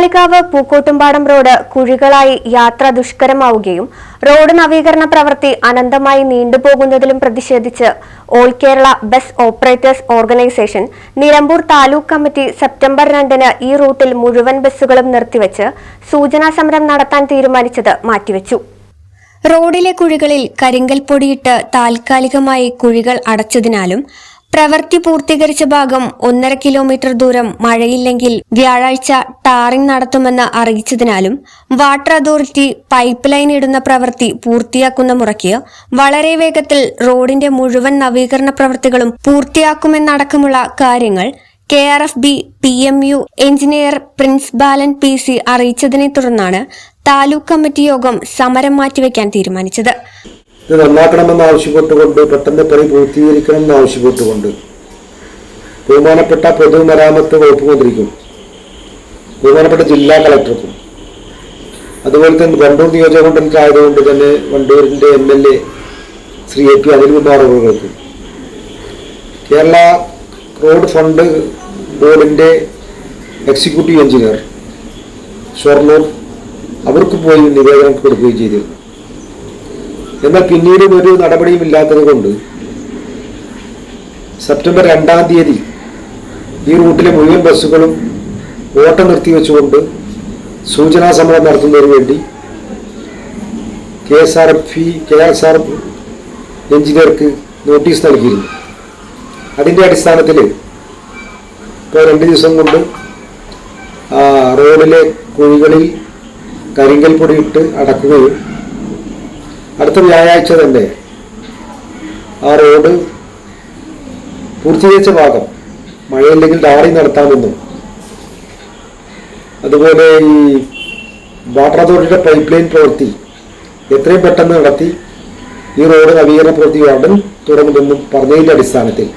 Kalikavu Pookkottumpadam road കുഴികളായി യാത്ര ദുഷ്കരമാവുകയും റോഡ് നവീകരണ പ്രവൃത്തി അനന്തമായി നീണ്ടുപോകുന്നതിലും പ്രതിഷേധിച്ച് all Kerala bus operators organisation Nilambur taluk committee September രണ്ടിന് ഈ റൂട്ടിൽ മുഴുവൻ ബസ്സുകളും നിർത്തിവെച്ച് സൂചനാ സമരം നടത്താൻ തീരുമാനിച്ചത് മാറ്റിവെച്ചു. റോഡിലെ കുഴികളിൽ കരിങ്കൽ പൊടിയിട്ട് താൽക്കാലികമായി കുഴികൾ അടച്ചതിനാലും പ്രവൃത്തി പൂർത്തീകരിച്ച ഭാഗം ഒന്നര കിലോമീറ്റർ ദൂരം മഴയില്ലെങ്കിൽ വ്യാഴാഴ്ച ടാറിംഗ് നടത്തുമെന്ന് അറിയിച്ചതിനാലും വാട്ടർ അതോറിറ്റി പൈപ്പ് ലൈൻ ഇടുന്ന പ്രവൃത്തി പൂർത്തിയാക്കുന്ന മുറയ്ക്ക് വളരെ വേഗത്തിൽ റോഡിന്റെ മുഴുവൻ നവീകരണ പ്രവൃത്തികളും പൂർത്തിയാക്കുമെന്നടക്കമുള്ള കാര്യങ്ങൾ K R F B P M U engineer Prince Balan P C അറിയിച്ചതിനെ തുടർന്നാണ് താലൂക്ക് കമ്മിറ്റി യോഗം സമരം മാറ്റിവെക്കാൻ തീരുമാനിച്ചത്. ഇത് നന്നാക്കണമെന്ന് ആവശ്യപ്പെട്ടുകൊണ്ട് പെട്ടെന്ന് പണി പൂർത്തീകരിക്കണമെന്ന് ആവശ്യപ്പെട്ടുകൊണ്ട് ബഹുമാനപ്പെട്ട പൊതുമരാമത്ത് വകുപ്പ് മന്ത്രിക്കും ബഹുമാനപ്പെട്ട ജില്ലാ കളക്ടർക്കും അതുപോലെ തന്നെ വണ്ടൂർ നിയോജകമണ്ഡലത്തിൽ ആയതുകൊണ്ട് തന്നെ വണ്ടൂരിന്റെ M L A Shri A P Anilkumar അവർക്കും കേരള റോഡ് ഫണ്ട് ബോർഡിന്റെ എക്സിക്യൂട്ടീവ് എഞ്ചിനീയർ ഷൊർണൂർ അവർക്ക് പോയി നിവേദനം കൊടുക്കുകയും ചെയ്തിരുന്നു എന്നാൽ പിന്നീട് ഒരു നടപടിയും ഇല്ലാത്തത് കൊണ്ട് സെപ്റ്റംബർ രണ്ടാം തീയതി ഈ റൂട്ടിലെ മുഴുവൻ ബസ്സുകളും ഓട്ടം നിർത്തിവെച്ചുകൊണ്ട് സൂചനാ സമരം നടത്തുന്നതിന് വേണ്ടി K S R F K S R എഞ്ചിനീയർക്ക് notice നൽകിയിരുന്നു. അതിന്റെ അടിസ്ഥാനത്തിൽ ഇപ്പോൾ രണ്ട് ദിവസം കൊണ്ട് റോഡിലെ കുഴികളിൽ കരിങ്കൽ പൊടിയിട്ട് അടക്കുകയും അടുത്ത വ്യാഴാഴ്ച തന്നെ ആ റോഡ് പൂർത്തീകരിച്ച ഭാഗം മഴയില്ലെങ്കിൽ ഡാറി നടത്താമെന്നും. അതുപോലെ ഈ വാട്ടർ അതോറിറ്റിയുടെ പൈപ്പ് ലൈൻ പ്രവൃത്തി എത്രയും പെട്ടെന്ന് നടത്തി. ഈ റോഡ് നവീകരണ പ്രവൃത്തി ഉടൻ തുടങ്ങുമെന്നും പറഞ്ഞതിന്റെ അടിസ്ഥാനത്തിൽ.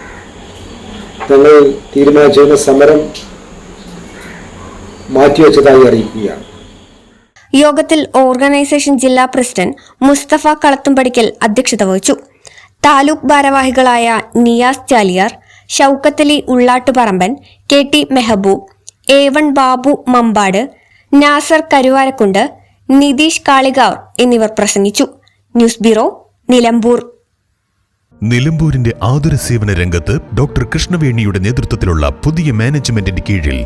ഞങ്ങൾ തീരുമാനിച്ചിരുന്ന സമരം മാറ്റിവെച്ചതായി അറിയിക്കുകയാണ്. യോഗത്തിൽ ഓർഗനൈസേഷൻ ജില്ലാ പ്രസിഡന്റ് മുസ്തഫ കളത്തുംപടിക്കൽ അധ്യക്ഷത വഹിച്ചു. താലൂക്ക് ഭാരവാഹികളായ Niyas Chaliyar Shoukathali Ullattuparamban K T Mehaboob A one Babu Mampad Nasar Karuvarakundu Nitheesh Kalikavu എന്നിവർ പ്രസംഗിച്ചു. News bureau Nilambur. നിലമ്പൂരിന്റെ ആതുര സേവന രംഗത്ത് ഡോക്ടർ കൃഷ്ണവേണിയുടെ നേതൃത്വത്തിലുള്ള പുതിയ മാനേജ്മെന്റിന്റെ കീഴിൽ